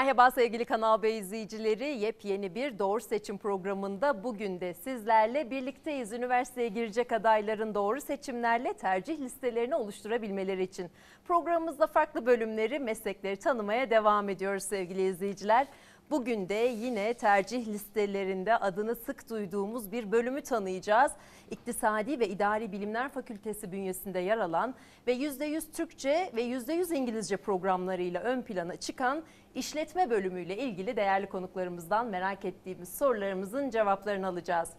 Merhaba sevgili Kanal B izleyicileri. Yepyeni bir Doğru Seçim programında bugün de sizlerle birlikteyiz. Üniversiteye girecek adayların doğru seçimlerle tercih listelerini oluşturabilmeleri için. Programımızda farklı bölümleri, meslekleri tanımaya devam ediyoruz sevgili izleyiciler. Bugün de yine tercih listelerinde adını sık duyduğumuz bir bölümü tanıyacağız. İktisadi ve İdari Bilimler Fakültesi bünyesinde yer alan ve %100 Türkçe ve %100 İngilizce programlarıyla ön plana çıkan işletme bölümüyle ilgili değerli konuklarımızdan merak ettiğimiz sorularımızın cevaplarını alacağız.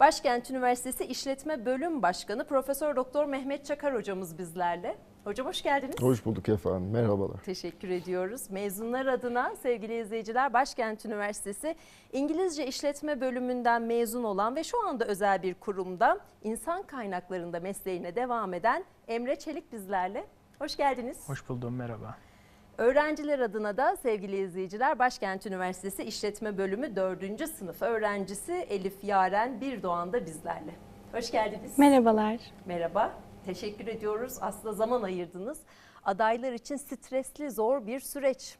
Başkent Üniversitesi İşletme Bölüm Başkanı Profesör Doktor Mehmet Çakar hocamız bizlerle. Hocam hoş geldiniz. Hoş bulduk efendim. Merhabalar. Teşekkür ediyoruz. Mezunlar adına sevgili izleyiciler Başkent Üniversitesi İngilizce İşletme Bölümünden mezun olan ve şu anda özel bir kurumda insan kaynaklarında mesleğine devam eden Emre Çelik bizlerle. Hoş geldiniz. Hoş buldum, merhaba. Öğrenciler adına da sevgili izleyiciler Başkent Üniversitesi İşletme Bölümü 4. sınıf öğrencisi Elif Yaren Bir Doğan da bizlerle. Hoş geldiniz. Merhabalar. Merhaba. Teşekkür ediyoruz. Aslında zaman ayırdınız. Adaylar için stresli, zor bir süreç.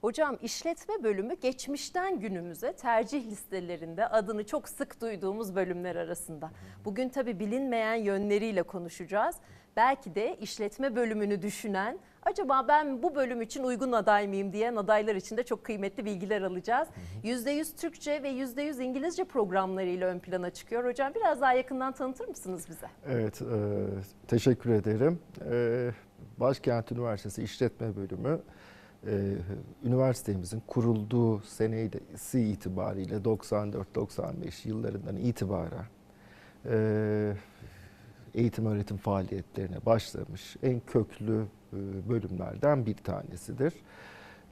Hocam işletme bölümü geçmişten günümüze tercih listelerinde adını çok sık duyduğumuz bölümler arasında. Bugün tabii bilinmeyen yönleriyle konuşacağız. Belki de işletme bölümünü düşünen, acaba ben bu bölüm için uygun aday mıyım diyen adaylar için de çok kıymetli bilgiler alacağız. %100 Türkçe ve %100 İngilizce programlarıyla ön plana çıkıyor. Hocam biraz daha yakından tanıtır mısınız bize? Evet, e, teşekkür ederim. E, Başkent Üniversitesi İşletme Bölümü e, üniversitemizin kurulduğu senesi itibariyle 94-95 yıllarından itibaren e, eğitim öğretim faaliyetlerine başlamış en köklü e, bölümlerden bir tanesidir.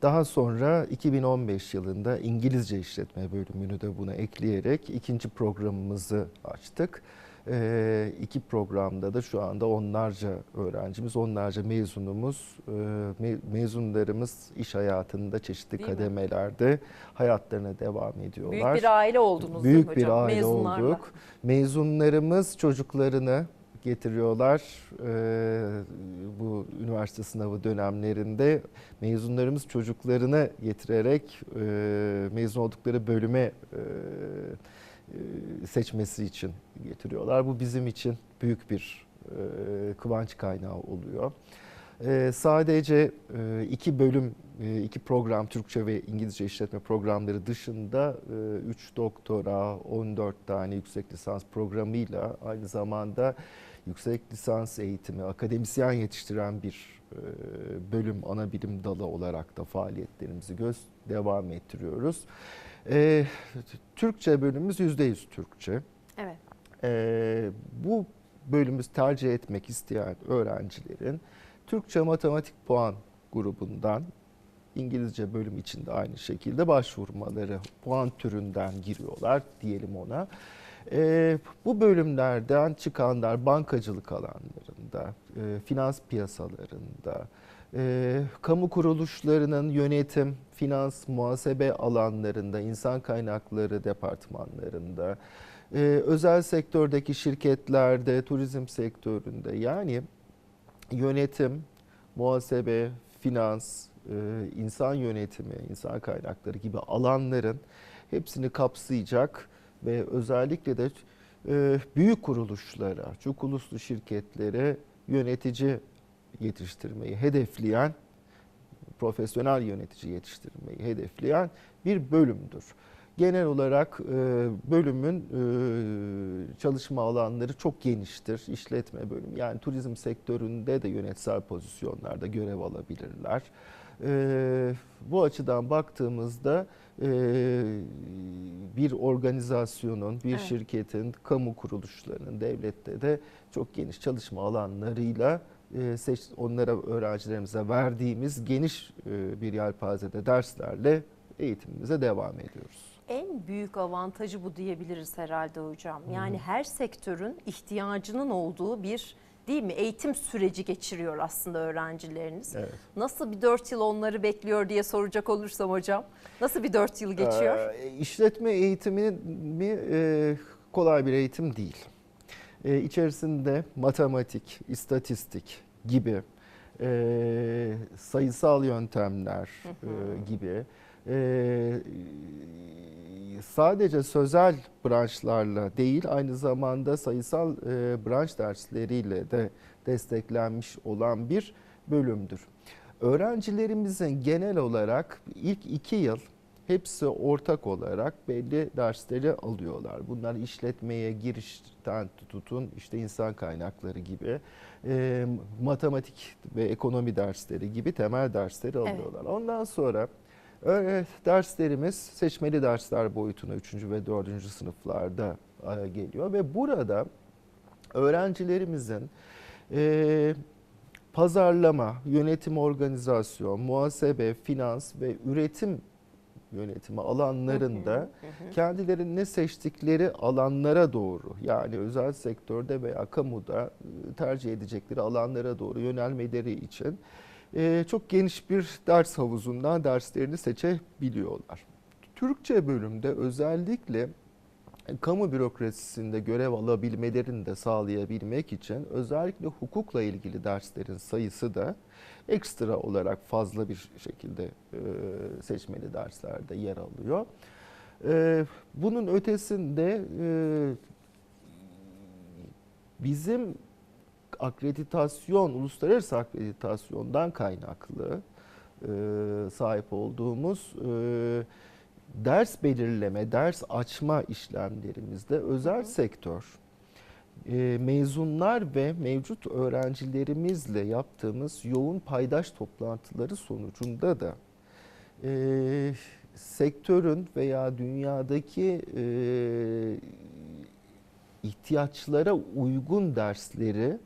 Daha sonra 2015 yılında İngilizce işletme bölümünü de buna ekleyerek ikinci programımızı açtık. Ee, iki programda da şu anda onlarca öğrencimiz, onlarca mezunumuz, e, me- mezunlarımız iş hayatında çeşitli Değil mi? kademelerde hayatlarına devam ediyorlar. Büyük bir aile oldunuz Büyük değil mi bir hocam? aile Mezunlarla. olduk. Mezunlarımız çocuklarını getiriyorlar. Ee, bu üniversite sınavı dönemlerinde mezunlarımız çocuklarını getirerek e, mezun oldukları bölüme e, e, seçmesi için getiriyorlar. Bu bizim için büyük bir e, kıvanç kaynağı oluyor. Ee, sadece e, iki bölüm, e, iki program Türkçe ve İngilizce işletme programları dışında 3 doktora, 14 tane yüksek lisans programıyla aynı zamanda yüksek lisans eğitimi, akademisyen yetiştiren bir e, bölüm, ana bilim dalı olarak da faaliyetlerimizi göz devam ettiriyoruz. E, Türkçe bölümümüz %100 Türkçe. Evet. Ee, bu bölümü tercih etmek isteyen öğrencilerin Türkçe matematik puan grubundan İngilizce bölüm için de aynı şekilde başvurmaları puan türünden giriyorlar diyelim ona. Ee, bu bölümlerden çıkanlar bankacılık alanlarında, e, finans piyasalarında, e, kamu kuruluşlarının yönetim, finans, muhasebe alanlarında, insan kaynakları departmanlarında, e, özel sektördeki şirketlerde, turizm sektöründe yani yönetim, muhasebe, finans, e, insan yönetimi, insan kaynakları gibi alanların hepsini kapsayacak ve özellikle de e, büyük kuruluşlara, çok uluslu şirketlere yönetici yetiştirmeyi hedefleyen, profesyonel yönetici yetiştirmeyi hedefleyen bir bölümdür. Genel olarak e, bölümün e, çalışma alanları çok geniştir. İşletme bölümü yani turizm sektöründe de yönetsel pozisyonlarda görev alabilirler. Bu açıdan baktığımızda bir organizasyonun, bir Evet. şirketin, kamu kuruluşlarının, devlette de çok geniş çalışma alanlarıyla e, seç, onlara öğrencilerimize verdiğimiz geniş e, bir yelpazede derslerle eğitimimize devam ediyoruz. En büyük avantajı bu diyebiliriz herhalde hocam. Yani her sektörün ihtiyacının olduğu bir değil mi eğitim süreci geçiriyor aslında öğrencileriniz. Evet. Nasıl bir 4 yıl onları bekliyor diye soracak olursam hocam. Nasıl bir 4 yıl geçiyor? Ee, işletme eğitimi mi e, kolay bir eğitim değil. E, içerisinde matematik, istatistik gibi e, sayısal yöntemler e, gibi e, sadece sözel branşlarla değil aynı zamanda sayısal e, branş dersleriyle de desteklenmiş olan bir bölümdür. Öğrencilerimizin genel olarak ilk iki yıl hepsi ortak olarak belli dersleri alıyorlar. Bunlar işletmeye girişten tutun işte insan kaynakları gibi e, matematik ve ekonomi dersleri gibi temel dersleri Evet. alıyorlar. Ondan sonra e, derslerimiz seçmeli dersler boyutuna 3. ve 4. sınıflarda e, geliyor ve burada öğrencilerimizin e, pazarlama, yönetim organizasyon, muhasebe, finans ve üretim yönetimi alanlarında kendilerinin ne seçtikleri alanlara doğru yani özel sektörde veya kamuda e, tercih edecekleri alanlara doğru yönelmeleri için e, çok geniş bir ders havuzundan derslerini seçebiliyorlar. Türkçe bölümde özellikle kamu bürokrasisinde görev alabilmelerini de sağlayabilmek için özellikle hukukla ilgili derslerin sayısı da ekstra olarak fazla bir şekilde e, seçmeli derslerde yer alıyor. E, bunun ötesinde e, bizim akreditasyon, uluslararası akreditasyondan kaynaklı e, sahip olduğumuz e, ders belirleme, ders açma işlemlerimizde özel sektör. E, mezunlar ve mevcut öğrencilerimizle yaptığımız yoğun paydaş toplantıları sonucunda da e, sektörün veya dünyadaki e, ihtiyaçlara uygun dersleri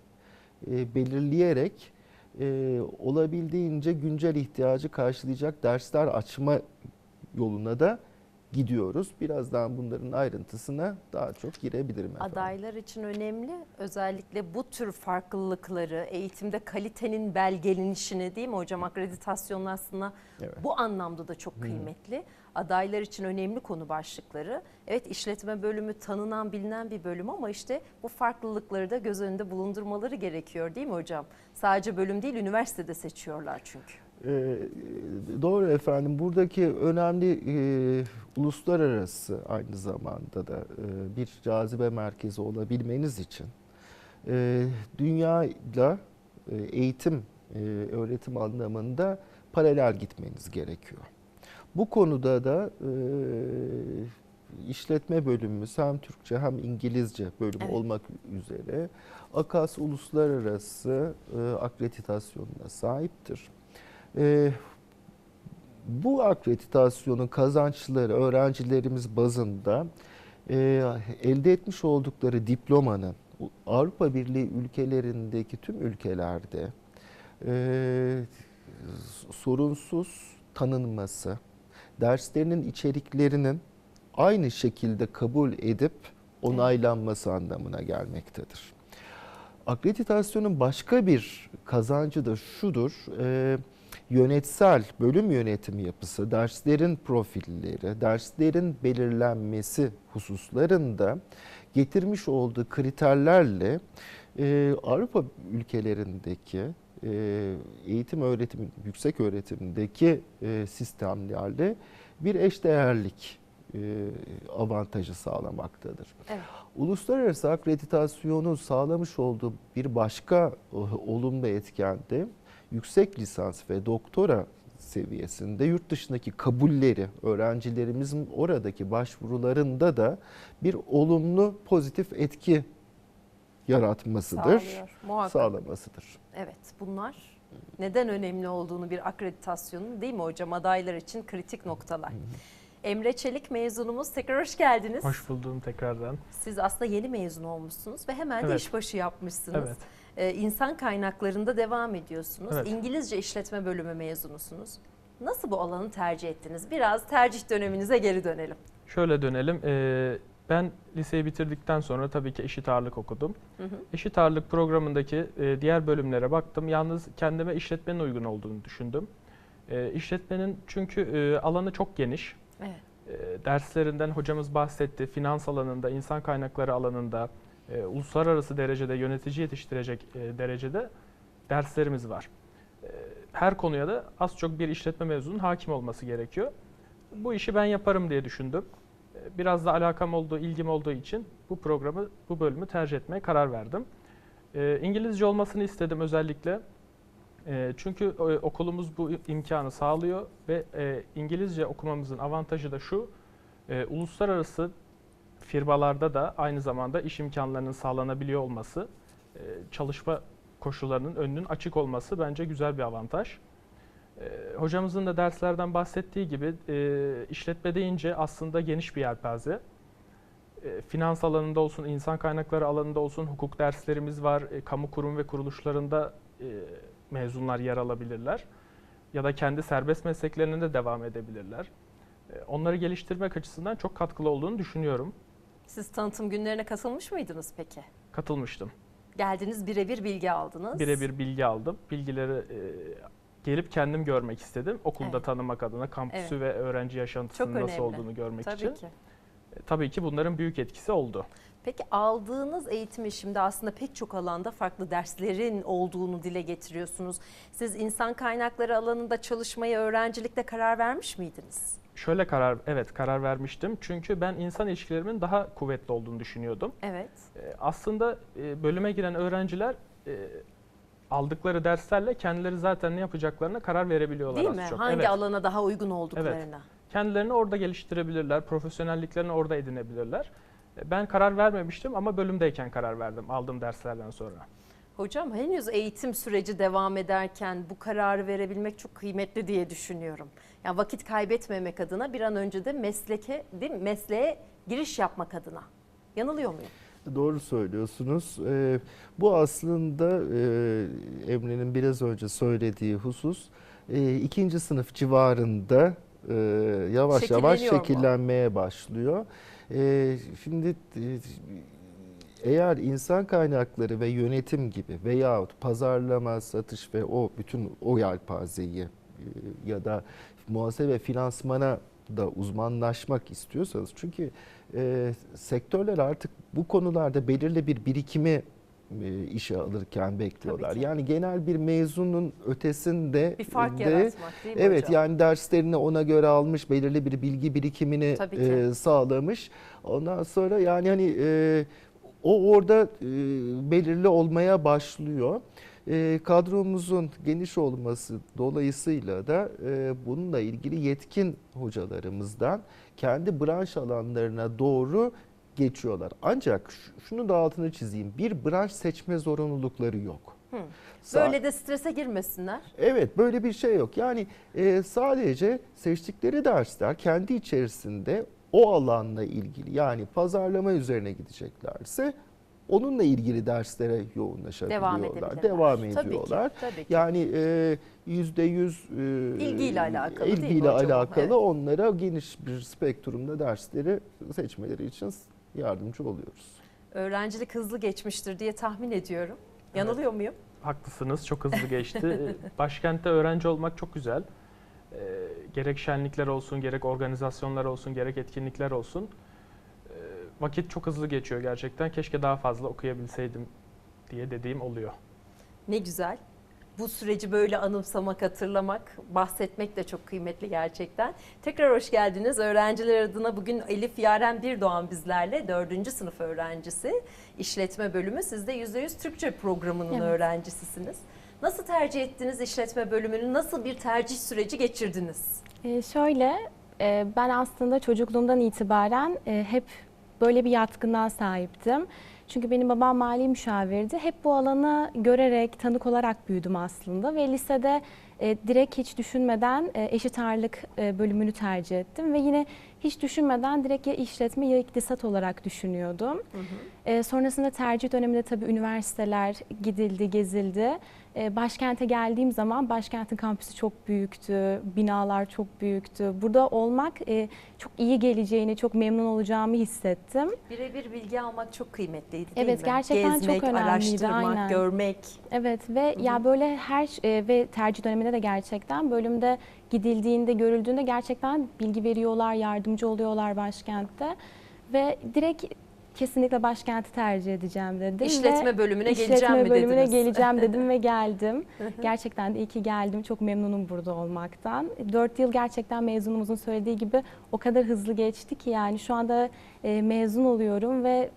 e, belirleyerek e, olabildiğince güncel ihtiyacı karşılayacak dersler açma yoluna da gidiyoruz. Birazdan bunların ayrıntısına daha çok girebilirim efendim. Adaylar için önemli. Özellikle bu tür farklılıkları, eğitimde kalitenin belgelenişini değil mi hocam? Akreditasyonun aslında Evet. bu anlamda da çok kıymetli. Adaylar için önemli konu başlıkları. Evet işletme bölümü tanınan bilinen bir bölüm ama işte bu farklılıkları da göz önünde bulundurmaları gerekiyor değil mi hocam? Sadece bölüm değil üniversitede seçiyorlar çünkü. Ee, doğru efendim. Buradaki önemli e, uluslararası aynı zamanda da e, bir cazibe merkezi olabilmeniz için e, dünyayla e, eğitim, e, öğretim anlamında paralel gitmeniz gerekiyor. Bu konuda da e, işletme bölümümüz hem Türkçe hem İngilizce bölümü Evet. olmak üzere AKAS uluslararası e, akreditasyonuna sahiptir. E, bu akreditasyonun kazançları öğrencilerimiz bazında e, elde etmiş oldukları diplomanın Avrupa Birliği ülkelerindeki tüm ülkelerde e, sorunsuz tanınması, derslerinin içeriklerinin aynı şekilde kabul edip onaylanması anlamına gelmektedir. Akreditasyonun başka bir kazancı da şudur. e, yönetsel bölüm yönetimi yapısı, derslerin profilleri, derslerin belirlenmesi hususlarında getirmiş olduğu kriterlerle e, Avrupa ülkelerindeki e, eğitim öğretim, yüksek öğretimdeki e, sistemlerle bir eşdeğerlik e, avantajı sağlamaktadır. Evet. Uluslararası akreditasyonun sağlamış olduğu bir başka e, olumlu etken de yüksek lisans ve doktora seviyesinde yurt dışındaki kabulleri öğrencilerimizin oradaki başvurularında da bir olumlu pozitif etki yaratmasıdır, Sağlıyor. Sağlamasıdır. Evet bunlar neden önemli olduğunu bir akreditasyonun değil mi hocam adaylar için kritik noktalar. Emre Çelik mezunumuz tekrar hoş geldiniz. Hoş buldum tekrardan. Siz aslında yeni mezun olmuşsunuz ve hemen de Evet. işbaşı yapmışsınız. Evet. Ee, insan kaynaklarında devam ediyorsunuz. Evet. İngilizce işletme bölümü mezunusunuz. Nasıl bu alanı tercih ettiniz? Biraz tercih döneminize geri dönelim. Şöyle dönelim. Ee, ben liseyi bitirdikten sonra tabii ki eşit ağırlık okudum. Hı hı. Eşit ağırlık programındaki e, diğer bölümlere baktım. Yalnız kendime işletmenin uygun olduğunu düşündüm. E, işletmenin çünkü e, alanı çok geniş. Evet. E, derslerinden hocamız bahsetti. Finans alanında, insan kaynakları alanında, e, uluslararası derecede yönetici yetiştirecek e, derecede derslerimiz var. her konuya da az çok bir işletme mezunun hakim olması gerekiyor. Bu işi ben yaparım diye düşündüm. Biraz da alakam olduğu, ilgim olduğu için bu programı, bu bölümü tercih etmeye karar verdim. E, İngilizce olmasını istedim özellikle. E, Çünkü e, okulumuz bu imkanı sağlıyor ve e, İngilizce okumamızın avantajı da şu, e, uluslararası firmalarda da aynı zamanda iş imkanlarının sağlanabiliyor olması, çalışma koşullarının önünün açık olması bence güzel bir avantaj. E, Hocamızın da derslerden bahsettiği gibi e, işletme deyince aslında geniş bir yelpaze. E, Finans alanında olsun, insan kaynakları alanında olsun hukuk derslerimiz var. E, Kamu kurum ve kuruluşlarında e, mezunlar yer alabilirler. Ya da kendi serbest mesleklerine de devam edebilirler. E, Onları geliştirmek açısından çok katkılı olduğunu düşünüyorum. Siz tanıtım günlerine katılmış mıydınız peki? Katılmıştım. Geldiniz birebir bilgi aldınız. Birebir bilgi aldım. Bilgileri e, gelip kendim görmek istedim. Okulda Evet. tanımak adına kampüsü Evet. ve öğrenci yaşantısının nasıl olduğunu görmek Tabii için. ki. E, tabii ki bunların büyük etkisi oldu. Peki aldığınız eğitimi şimdi aslında pek çok alanda farklı derslerin olduğunu dile getiriyorsunuz. Siz insan kaynakları alanında çalışmaya öğrencilikte karar vermiş miydiniz? Şöyle karar evet karar vermiştim. Çünkü ben insan ilişkilerimin daha kuvvetli olduğunu düşünüyordum. Evet. E, aslında e, bölüme giren öğrenciler aldıkları derslerle kendileri zaten ne yapacaklarına karar verebiliyorlar Değil az mi? çok. Hangi Evet. alana daha uygun olduklarına. Kendilerini orada geliştirebilirler, profesyonelliklerini orada edinebilirler. E, Ben karar vermemiştim ama bölümdeyken karar verdim aldığım derslerden sonra. Hocam henüz eğitim süreci devam ederken bu kararı verebilmek çok kıymetli diye düşünüyorum. Yani vakit kaybetmemek adına bir an önce de mesleke, değil mi? Mesleğe giriş yapmak adına. Yanılıyor muyum? Doğru söylüyorsunuz. Ee, bu aslında e, Emre'nin biraz önce söylediği husus e, ikinci sınıf civarında e, yavaş yavaş Şekilleniyor mu? şekillenmeye başlıyor. E, şimdi e, eğer insan kaynakları ve yönetim gibi veyahut pazarlama, satış ve o bütün o yelpazeyi e, ya da muhasebe finansmana da uzmanlaşmak istiyorsanız çünkü e, sektörler artık bu konularda belirli bir birikimi e, işe alırken bekliyorlar. Yani genel bir mezunun ötesinde Bir fark de- yaratmak değil mi Evet hocam? yani derslerini ona göre almış, belirli bir bilgi birikimini e, sağlamış. Ondan sonra yani hani e, o orada e, belirli olmaya başlıyor. E, kadromuzun geniş olması dolayısıyla da e, bununla ilgili yetkin hocalarımızdan kendi branş alanlarına doğru geçiyorlar. Ancak şunu da altını çizeyim. Bir branş seçme zorunlulukları yok. Hı. Böyle de strese girmesinler. Evet böyle bir şey yok. Yani e, sadece seçtikleri dersler kendi içerisinde o alanla ilgili yani pazarlama üzerine gideceklerse onunla ilgili derslere yoğunlaşabiliyorlar. edebilirler. Devam Tabii ki, ediyorlar. tabii ki. Yani e, yüzde yüz e, İlgiyle alakalı değil mi ilgiyle hocam o? alakalı Evet. onlara geniş bir spektrumda dersleri seçmeleri için yardımcı oluyoruz. Öğrencilik hızlı geçmiştir diye tahmin ediyorum. Yanılıyor muyum? Haklısınız, çok hızlı geçti. Başkentte öğrenci olmak çok güzel. E, gerek şenlikler olsun, gerek organizasyonlar olsun, gerek etkinlikler olsun. E, vakit çok hızlı geçiyor gerçekten. Keşke daha fazla okuyabilseydim diye dediğim oluyor. Ne güzel. Bu süreci böyle anımsamak, hatırlamak, bahsetmek de çok kıymetli gerçekten. Tekrar hoş geldiniz. Öğrenciler adına bugün Elif Yaren Birdoğan bizlerle. Dördüncü sınıf öğrencisi. işletme bölümü. Siz de %100 Türkçe programının Evet. öğrencisisiniz. Nasıl tercih ettiniz işletme bölümünü? Nasıl bir tercih süreci geçirdiniz? Ee, şöyle, e, ben aslında çocukluğumdan itibaren e, hep böyle bir yatkınlığa sahiptim. Çünkü benim babam mali müşavirdi. Hep bu alanı görerek, tanık olarak büyüdüm aslında ve lisede e, direkt hiç düşünmeden e, eşit ağırlık e, bölümünü tercih ettim ve yine hiç düşünmeden direkt ya işletme ya iktisat olarak düşünüyordum. E, sonrasında tercih döneminde tabii üniversiteler gidildi, gezildi. E, başkente geldiğim zaman başkentin kampüsü çok büyüktü, binalar çok büyüktü. Burada olmak e, çok iyi geleceğini, çok memnun olacağımı hissettim. Birebir bilgi almak çok kıymetliydi değil Evet, mi? gerçekten çok Gezmek, önemliydi, araştırmak, aynen. görmek. Evet ve ya böyle her e, ve tercih döneminde de gerçekten bölümde gidildiğinde, görüldüğünde gerçekten bilgi veriyorlar, yardımcı oluyorlar başkentte ve direkt kesinlikle başkenti tercih edeceğim dedim. İşletme ve bölümüne işletme geleceğim mi bölümüne dediniz? geleceğim dedim ve geldim. gerçekten de iyi ki geldim. Çok memnunum burada olmaktan. 4 yıl gerçekten mezunumuzun söylediği gibi o kadar hızlı geçti ki yani şu anda e, mezun oluyorum ve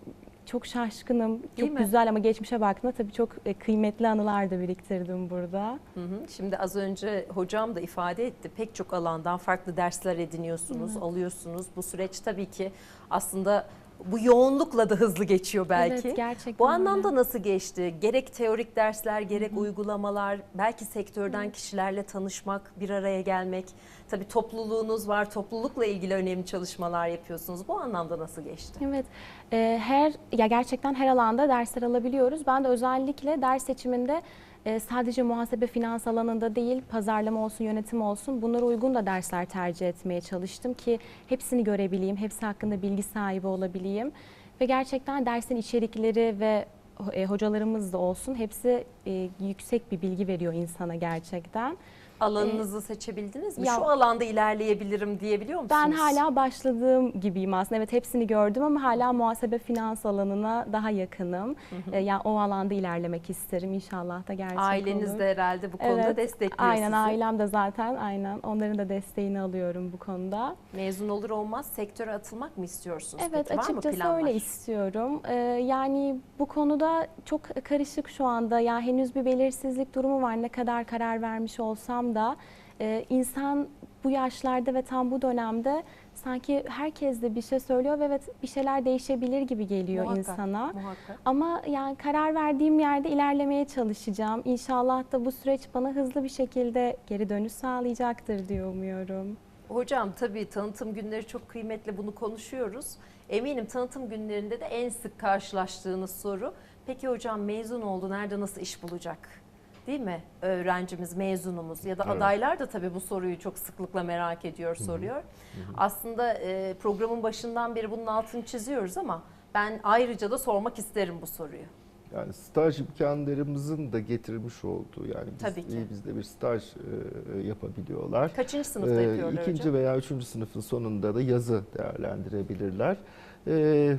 çok şaşkınım. Değil çok mi? güzel ama geçmişe baktığımda tabii çok e, kıymetli anılar da biriktirdim burada. Hı hı. Şimdi az önce hocam da ifade etti. Pek çok alandan farklı dersler ediniyorsunuz, alıyorsunuz. Bu süreç tabii ki aslında bu yoğunlukla da hızlı geçiyor belki. Evet gerçekten Bu öyle. anlamda nasıl geçti? Gerek teorik dersler, gerek uygulamalar, belki sektörden kişilerle tanışmak, bir araya gelmek. Tabii topluluğunuz var, toplulukla ilgili önemli çalışmalar yapıyorsunuz. Bu anlamda nasıl geçti? Evet, e, her ya gerçekten her alanda dersler alabiliyoruz. Ben de özellikle ders seçiminde e, sadece muhasebe finans alanında değil, pazarlama olsun, yönetim olsun bunlara uygun da dersler tercih etmeye çalıştım ki hepsini görebileyim, hepsi hakkında bilgi sahibi olabileyim. Ve gerçekten dersin içerikleri ve e, hocalarımız da olsun hepsi e, yüksek bir bilgi veriyor insana gerçekten. Alanınızı seçebildiniz mi? ya- Şu alanda ilerleyebilirim diyebiliyor musunuz? Ben hala başladığım gibiyim aslında. Evet hepsini gördüm ama hala muhasebe finans alanına daha yakınım. Ee, yani o alanda ilerlemek isterim. İnşallah da gerçek Aileniz olur. de herhalde bu konuda Evet, destekliyor Aynen sizi. ailem de zaten aynen onların da desteğini alıyorum bu konuda. Mezun olur olmaz sektöre atılmak mı istiyorsunuz? Evet Peki, var mı açıkçası öyle istiyorum. Ee, yani bu konuda çok karışık şu anda. Ya henüz bir belirsizlik durumu var. Ne kadar karar vermiş olsam da e, insan bu yaşlarda ve tam bu dönemde sanki herkes de bir şey söylüyor ve evet bir şeyler değişebilir gibi geliyor Muhakkak, insana. Muhakkak. Ama yani karar verdiğim yerde ilerlemeye çalışacağım. İnşallah da bu süreç bana hızlı bir şekilde geri dönüş sağlayacaktır diye umuyorum. Hocam tabii tanıtım günleri çok kıymetli bunu konuşuyoruz. Eminim tanıtım günlerinde de en sık karşılaştığınız soru. Peki hocam mezun oldu nerede nasıl iş bulacak? Değil mi? Öğrencimiz, mezunumuz ya da Evet. adaylar da tabii bu soruyu çok sıklıkla merak ediyor, soruyor. Aslında e, programın başından beri bunun altını çiziyoruz ama ben ayrıca da sormak isterim bu soruyu. Yani staj imkanlarımızın da getirmiş olduğu yani biz, Tabii ki. bizde bir staj e, yapabiliyorlar. Kaçıncı sınıfta Ee, yapıyorlar ikinci hocam? veya üçüncü sınıfın sonunda da yazı değerlendirebilirler. Ee,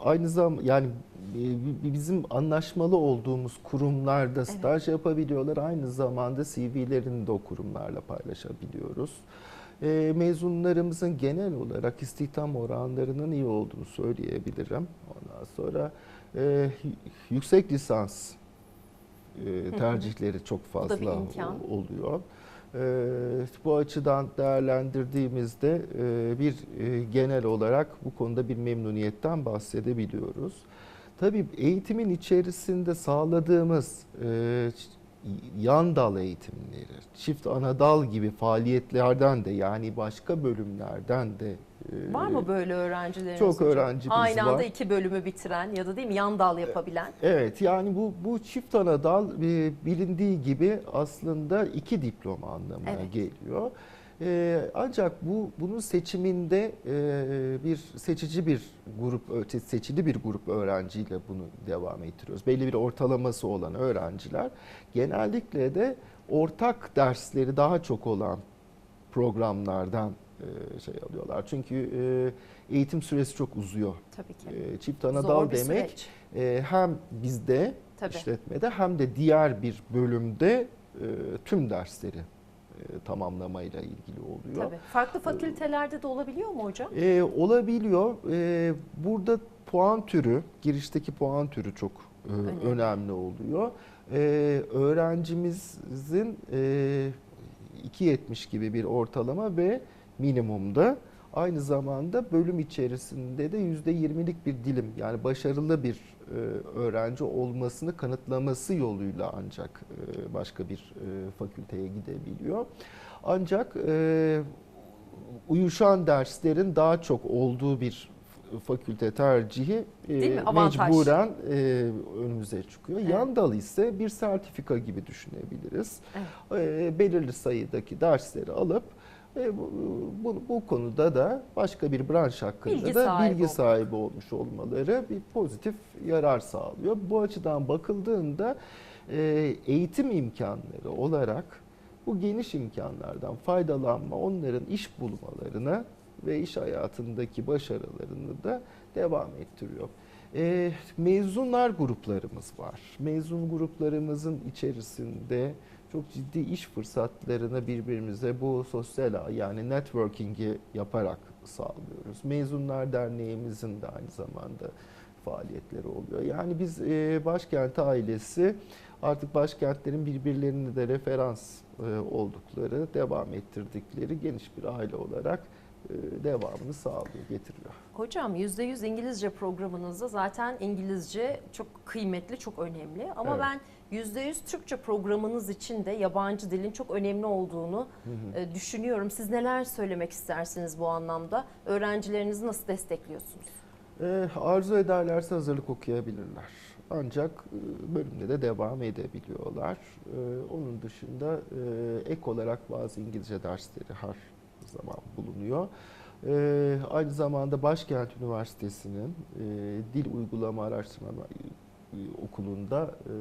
aynı zamanda yani e, bi- bizim anlaşmalı olduğumuz kurumlarda staj yapabiliyorlar. Aynı zamanda CV'lerini de o kurumlarla paylaşabiliyoruz. Ee, mezunlarımızın genel olarak istihdam oranlarının iyi olduğunu söyleyebilirim. Ondan sonra e, yüksek lisans e, tercihleri çok fazla oluyor. E, bu açıdan değerlendirdiğimizde e, bir e, genel olarak bu konuda bir memnuniyetten bahsedebiliyoruz. Tabii eğitimin içerisinde sağladığımız e, yan dal eğitimleri, çift ana dal gibi faaliyetlerden de yani başka bölümlerden de e, Var mı böyle öğrencileriniz çok hocam? öğrencimiz Aynı anda var. iki bölümü bitiren ya da değil mi yan dal yapabilen? Evet yani bu bu çift ana dal e, bilindiği gibi aslında iki diploma anlamına Evet. geliyor. E, ancak bu bunun seçiminde e, bir seçici bir grup seçili bir grup öğrenciyle bunu devam ettiriyoruz. Belli bir ortalaması olan öğrenciler genellikle de ortak dersleri daha çok olan programlardan e, şey alıyorlar. Çünkü e, eğitim süresi çok uzuyor. Tabii ki. E, Çift ana Zor dal demek süreç. hem bizde Tabii. işletmede hem de diğer bir bölümde tüm dersleri tamamlamayla ilgili oluyor. Tabii. Farklı fakültelerde de olabiliyor mu hocam? E, olabiliyor. E, burada puan türü, girişteki puan türü çok e, Önemli. önemli. oluyor. E, öğrencimizin e, 2.70 gibi bir ortalama ve minimumda aynı zamanda bölüm içerisinde de %20'lik bir dilim yani başarılı bir e, öğrenci olmasını kanıtlaması yoluyla ancak e, başka bir e, fakülteye gidebiliyor. Ancak e, uyuşan derslerin daha çok olduğu bir fakülte tercihi e, Değil mi? Avantaj. mecburen e, önümüze çıkıyor. Evet. Yan dal ise bir sertifika gibi düşünebiliriz. E, belirli sayıdaki dersleri alıp e, bu, bu, bu konuda da başka bir branş hakkında Bilgi da sahibi bilgi olmak. sahibi olmuş olmaları bir pozitif yarar sağlıyor. Bu açıdan bakıldığında e, eğitim imkanları olarak bu geniş imkanlardan faydalanma, onların iş bulmalarına ve iş hayatındaki başarılarını da devam ettiriyor. E, mezunlar gruplarımız var. Mezun gruplarımızın içerisinde çok ciddi iş fırsatlarını birbirimize bu sosyal ağ, yani networking'i yaparak sağlıyoruz. Mezunlar Derneğimizin de aynı zamanda faaliyetleri oluyor. Yani biz e, başkent ailesi artık başkentlerin birbirlerine de referans e, oldukları, devam ettirdikleri geniş bir aile olarak e, devamını sağlıyor, getiriyor. Hocam %100 İngilizce programınızda zaten İngilizce çok kıymetli, çok önemli. Ama Evet. ben %100 Türkçe programınız için de yabancı dilin çok önemli olduğunu e, düşünüyorum. Siz neler söylemek istersiniz bu anlamda? Öğrencilerinizi nasıl destekliyorsunuz? E, arzu ederlerse hazırlık okuyabilirler. Ancak e, bölümde de devam edebiliyorlar. E, onun dışında e, ek olarak bazı İngilizce dersleri her zaman bulunuyor. E, aynı zamanda Başkent Üniversitesi'nin e, Dil Uygulama Araştırma Okulu'nda e,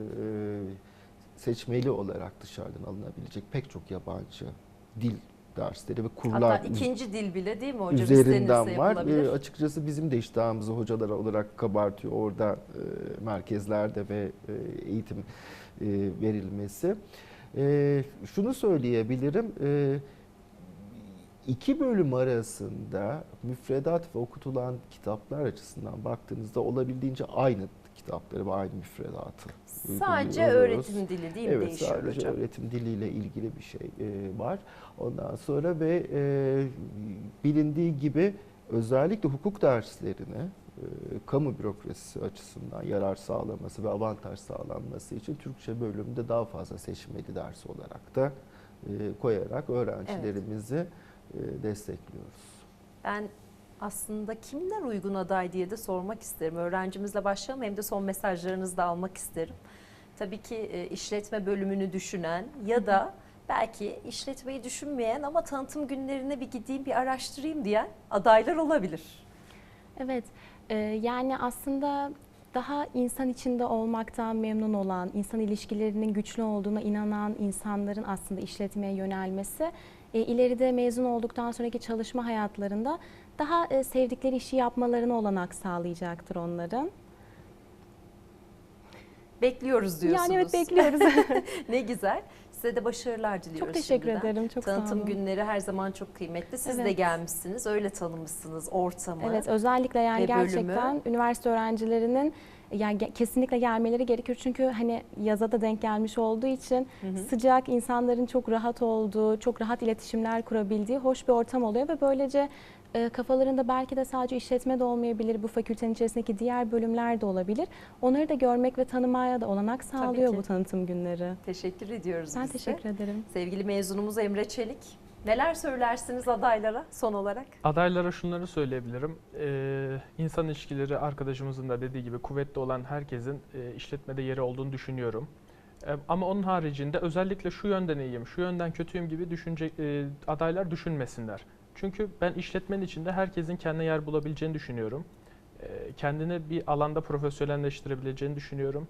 seçmeli olarak dışarıdan alınabilecek pek çok yabancı dil dersleri ve kurlar Hatta ikinci dil bile değil mi hocam? üzerinden var. Ee, açıkçası bizim de iştahımızı hocalar olarak kabartıyor orada e, merkezlerde ve e, eğitim e, verilmesi. E, şunu söyleyebilirim. E, iki bölüm arasında müfredat ve okutulan kitaplar açısından baktığınızda olabildiğince aynı kitapları ve aynı müfredatı Sadece öğretim dili değil mi Evet değişiyor sadece hocam? öğretim diliyle ilgili bir şey e, var. Ondan sonra ve e, bilindiği gibi özellikle hukuk derslerine e, kamu bürokrasisi açısından yarar sağlaması ve avantaj sağlanması için Türkçe bölümde daha fazla seçmeli ders olarak da e, koyarak öğrencilerimizi e, destekliyoruz. Ben aslında kimler uygun aday diye de sormak isterim. Öğrencimizle başlayalım hem de son mesajlarınızı da almak isterim. Tabii ki e, işletme bölümünü düşünen ya da belki işletmeyi düşünmeyen ama tanıtım günlerine bir gideyim bir araştırayım diyen adaylar olabilir. Evet, e, yani aslında daha insan içinde olmaktan memnun olan, insan ilişkilerinin güçlü olduğuna inanan insanların aslında işletmeye yönelmesi, e, ileride mezun olduktan sonraki çalışma hayatlarında daha e, sevdikleri işi yapmalarına olanak sağlayacaktır onların. Bekliyoruz diyorsunuz. Yani evet bekliyoruz. ne güzel. Size de başarılar diliyoruz. çok teşekkür şimdiden. ederim, çok sağ Tanıtım olun. günleri her zaman çok kıymetli. Siz de Evet. gelmişsiniz, öyle tanımışsınız ortamı. Evet özellikle yani bölümü. gerçekten üniversite öğrencilerinin yani kesinlikle gelmeleri gerekiyor çünkü hani yaza da denk gelmiş olduğu için Hı hı. sıcak insanların çok rahat olduğu, çok rahat iletişimler kurabildiği hoş bir ortam oluyor ve böylece e, kafalarında belki de sadece işletme de olmayabilir, bu fakültenin içerisindeki diğer bölümler de olabilir. Onları da görmek ve tanımaya da olanak sağlıyor bu tanıtım günleri. Teşekkür ediyoruz Ben biz de. teşekkür ederim. Sevgili mezunumuz Emre Çelik. Neler söylersiniz adaylara son olarak? Adaylara şunları söyleyebilirim. Ee, insan ilişkileri arkadaşımızın da dediği gibi kuvvetli olan herkesin e, işletmede yeri olduğunu düşünüyorum. E, ama onun haricinde özellikle şu yönden iyiyim, şu yönden kötüyüm gibi düşünce e, adaylar düşünmesinler. Çünkü ben işletmenin içinde herkesin kendine yer bulabileceğini düşünüyorum. E, kendini bir alanda profesyonelleştirebileceğini düşünüyorum.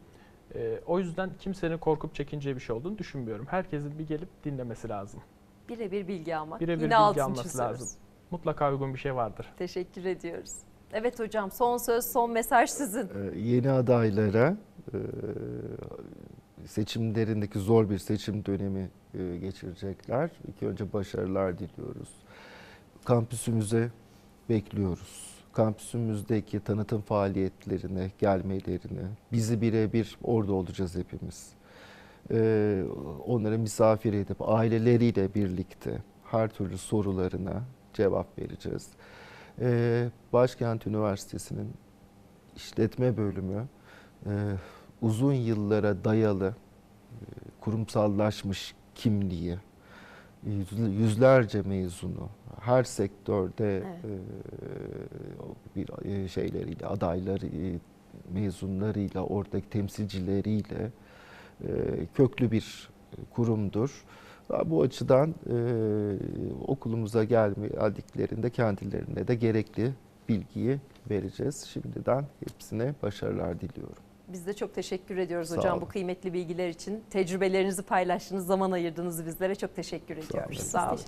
E, o yüzden kimsenin korkup çekineceği bir şey olduğunu düşünmüyorum. Herkesin bir gelip dinlemesi lazım. Birebir bilgi almak. Birebir bilgi alması lazım. Mutlaka uygun bir şey vardır. Teşekkür ediyoruz. Evet hocam son söz, son mesaj sizin. Ee, yeni adaylara e, seçimlerindeki zor bir seçim dönemi e, geçirecekler. İlk önce başarılar diliyoruz. Kampüsümüze bekliyoruz. Kampüsümüzdeki tanıtım faaliyetlerine gelmelerini, bizi birebir orada olacağız hepimiz. Ee, onları misafir edip aileleriyle birlikte her türlü sorularına cevap vereceğiz. Ee, Başkent Üniversitesi'nin işletme bölümü e, uzun yıllara dayalı e, kurumsallaşmış kimliği, yüzlerce mezunu, her sektörde Evet. bir şeyleriyle, adayları, mezunlarıyla, oradaki temsilcileriyle köklü bir kurumdur. Bu açıdan okulumuza geldiklerinde kendilerine de gerekli bilgiyi vereceğiz. Şimdiden hepsine başarılar diliyorum. Biz de çok teşekkür ediyoruz Sağ hocam olun. bu kıymetli bilgiler için. Tecrübelerinizi paylaştınız, zaman ayırdınız bizlere. Çok teşekkür Sağ ediyoruz. olun. Sağ olun.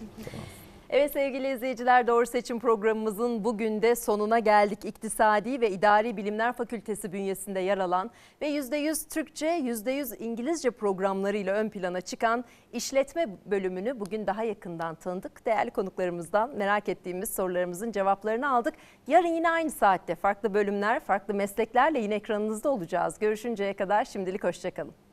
Evet sevgili izleyiciler Doğru Seçim programımızın bugün de sonuna geldik. İktisadi ve İdari Bilimler Fakültesi bünyesinde yer alan ve %100 Türkçe, %100 İngilizce programlarıyla ön plana çıkan işletme bölümünü bugün daha yakından tanıdık. Değerli konuklarımızdan merak ettiğimiz sorularımızın cevaplarını aldık. Yarın yine aynı saatte farklı bölümler, farklı mesleklerle yine ekranınızda olacağız. Görüşünceye kadar şimdilik hoşçakalın.